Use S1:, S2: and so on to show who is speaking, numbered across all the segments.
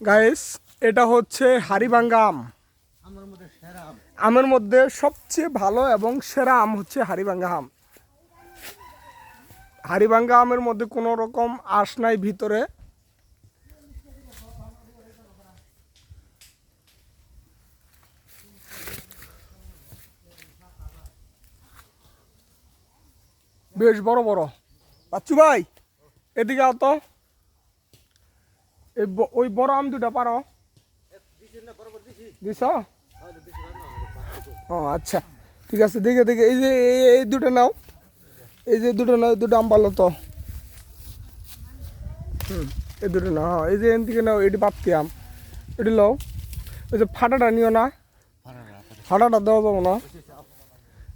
S1: Guys এটা হচ্ছে হারিবাঙ্গা আম।
S2: আমার মধ্যে
S1: সবচেয়ে ভালো এবং সেরা আম হচ্ছে হারিবাঙ্গা আম। হারিবাঙ্গা আমের মধ্যে কোনো রকম আঁশ নাই ভিতরে। বেশ বড় বড়। বাচ্চু ভাই, এদিকে আও তো। এই ওই বড় আম দুটা পারো। দিছ? ও আচ্ছা। ঠিক আছে, দেখে দেখে। এই যে, এই- দুটো নাও। এই যে দুটো নাও দুটো আম ভালো তো। হুম, এই দুটো নাও হ্যাঁ। এই যে এন থেকে নাও, এটি পাপ্তি আম। এটি লও। ওই যে ফাটাটা নিও না। ফাটাটা দেওয়া যাব না।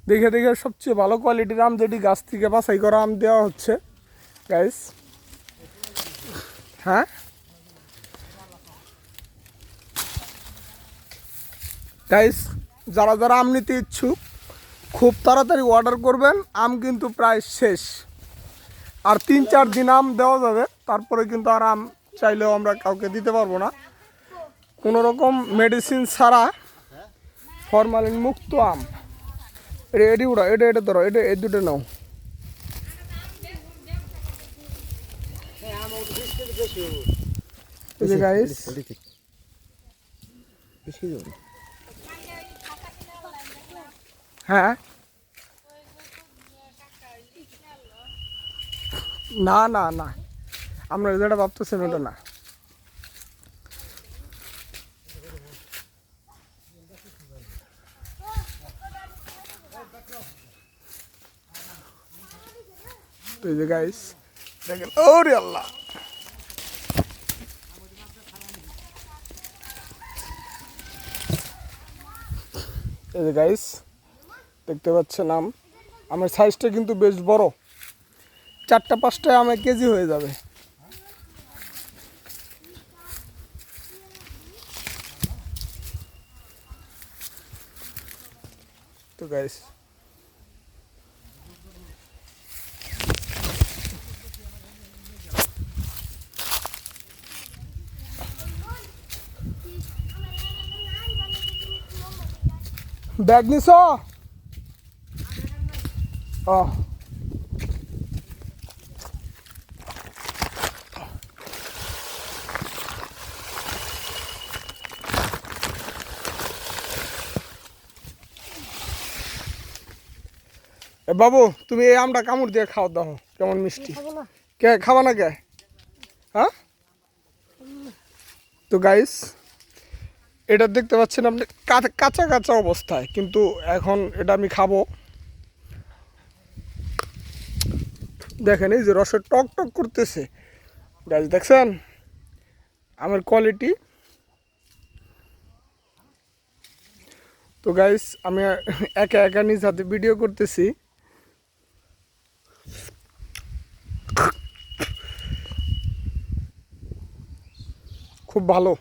S1: দেখে দেখে সবচেয়ে ভালো কোয়ালিটির আম যেটি গাছ থেকে বাছাই করা আম দেওয়া হচ্ছে। গাইস হ্যাঁ? গাইস যারা যারা আম নিতে ইচ্ছুক, খুব তাড়াতাড়ি অর্ডার করবেন। আম কিন্তু প্রায় শেষ। আর তিন চার দিন আম দেওয়া যাবে। তারপরে কিন্তু আর আম চাইলেও আমরা কাউকে দিতে পারব না। কোনো রকম মেডিসিন ছাড়া ফরমালিন মুক্ত আম। এটা এটি উড়া এটা এটা ধরো, এটা এই দুটো নাও। গাইস
S2: বেশি দেবো।
S1: হ্যাঁ? না না না। আপনারা যেটা ভাবতেছেন ওটা না। তো গাইস দেখেন, ওরে আল্লাহ। এই যে গাইস দেখতে পাচ্ছেন আম আমের সাইজটা কিন্তু বেশ বড়। চারটা পাঁচটা আমে কেজি হয়ে যাবে। তো গাইস ব্যাগ নিছ? এ বাবু তুমি এই আমটা কামড় দিয়ে খাওয়া দাও কেমন মিষ্টি। কে খাবা না কে? হ্যাঁ? তো গাইস এটা দেখতে পাচ্ছেন আপনি কাঁচা কাঁচা অবস্থায় কিন্তু এখন এটা আমি খাব। দেখেন, এই যে রসের টক টক করতেছে। গাছ দেখছেন? আমার কোয়ালিটি তো গাইস আমি একা একা নিজ হাতে ভিডিও করতেছি। খুব ভালো।